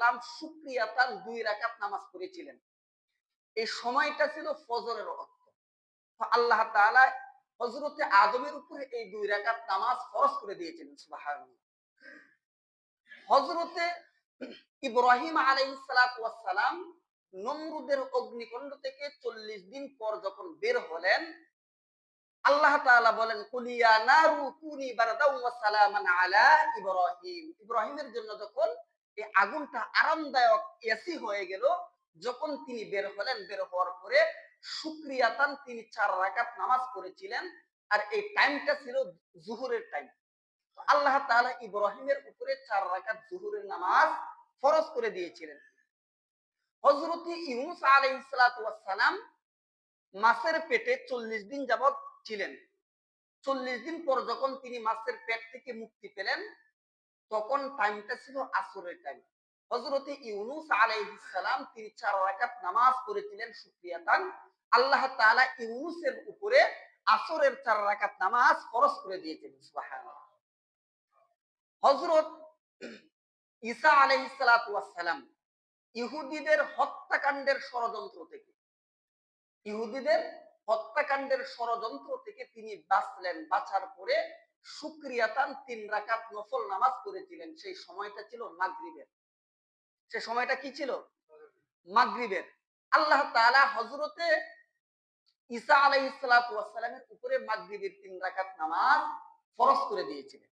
সালাম সুক্রিয়াতান দুই রাকাত নামাজ পড়েছিলেন। এই সময়টা ছিল ফজরের অর্থ আল্লাহ তাআলা হজরতে আদমের উপরে এই দুই রাকাত নামাজ ফরজ করে দিয়েছিলেন হজরতে ইব্রাহিম আলাইহিস সালাম নমরুদের অগ্নিকুণ্ড থেকে চল্লিশ দিন পর যখন বের হলেন, আল্লাহ তাআলা বলেন কুলিয়া নারু কুনি বারদাউ ওয়া সালামান আলা ইব্রাহিম। ইব্রাহিমের জন্য যখন এই আগুনটা আরামদায়ক এসি হয়ে গেল। যখন তিনি বের হলেন, বের হওয়ার পরে শুক্রিয়াতান তিনি চার রাকাত নামাজ পড়েছিলেন। আর এই টাইমটা ছিল জুহুরের টাইম আল্লাহ তাআলা ইব্রাহিমের উপরে চার রাকাত জুহুরের নামাজ ফরজ করে দিয়েছিলেন। হযরত ইউনুস আলাইহিস সালাতু ওয়াস সালাম মাছের পেটে চল্লিশ দিন যাবত ছিলেন। চল্লিশ দিন পর যখন তিনি মাছের পেট থেকে মুক্তি পেলেন তখন টাইমটা ছিল আসরের টাইম হজরতে ইউনুস আলাইহিসালাম তিনি চার রাকাত নামাজ পড়েছিলেন সুক্রিয়াতান আল্লাহ তাআলা ইউনুসের উপরে আসরের চার রাকাত নামাজ ফরজ করে দিয়েছিলেন সুবহানাল্লাহ। হযরত ঈসা সালাম ইহুদিদের হত্যাকাণ্ডের ষড়যন্ত্র থেকে, ইহুদিদের হত্যাকাণ্ডের ষড়যন্ত্র থেকে তিনি বাঁচলেন। বাঁচার পরে সুক্রিয়াতান তিন রাকাত নফল নামাজ করেছিলেন সেই সময়টা ছিল সে সময়টা কি ছিল? আল্লাহ হযরতে ঈসা উপরে তিন রাকাত নামাজ ফরজ করে দিয়েছিলেন।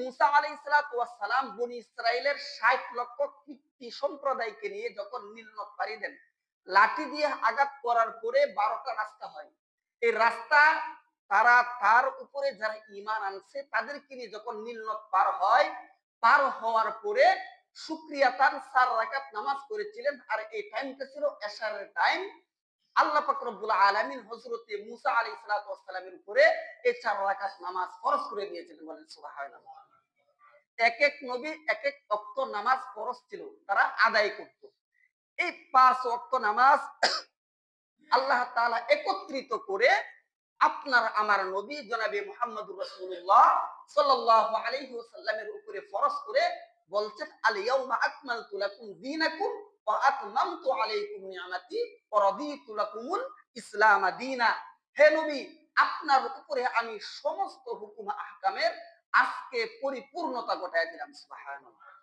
মুসা আলাইহিস সালাতু ওয়াস সালাম বনি ইসরাইলের 60 লক্ষ সম্প্রদায়কে নিয়ে যখন নীলনদ পাড়ি দেন, লাঠি দিয়ে আঘাত করার পরে বারোটা রাস্তা হয়। এই রাস্তা তারা তার উপরে যারা ইমান আনছে, তাদেরকে নিয়ে যখন নীলনদ পার হয়, পার হওয়ার পরে শুক্রিয়া তার চার রাকাত নামাজ করেছিলেন আর এই টাইমটা ছিল এশারের টাইম আল্লাহ মুসা উপরে এই চার রাকাত নামাজ করে দিয়েছিলেন বলেন এক এক নবী এক এক নামাজ ছিল, তারা আদায় করত। এই পাঁচ নামাজ আল্লাহ একত্রিত করে আপনার, আমার নবী জনাবে মুহাম্মদুর ওয়াসাল্লামের উপরে ফরজ করে বলছেন ওয়া আতমামতু আলাইকুম ওয়া লাকুমুল ইসলাম দীনা। হে নবী, আপনার উপরে আমি সমস্ত হুকুম আহকামের আজকে পরিপূর্ণতা ঘটায় দিলাম, সুবহানাল্লাহ।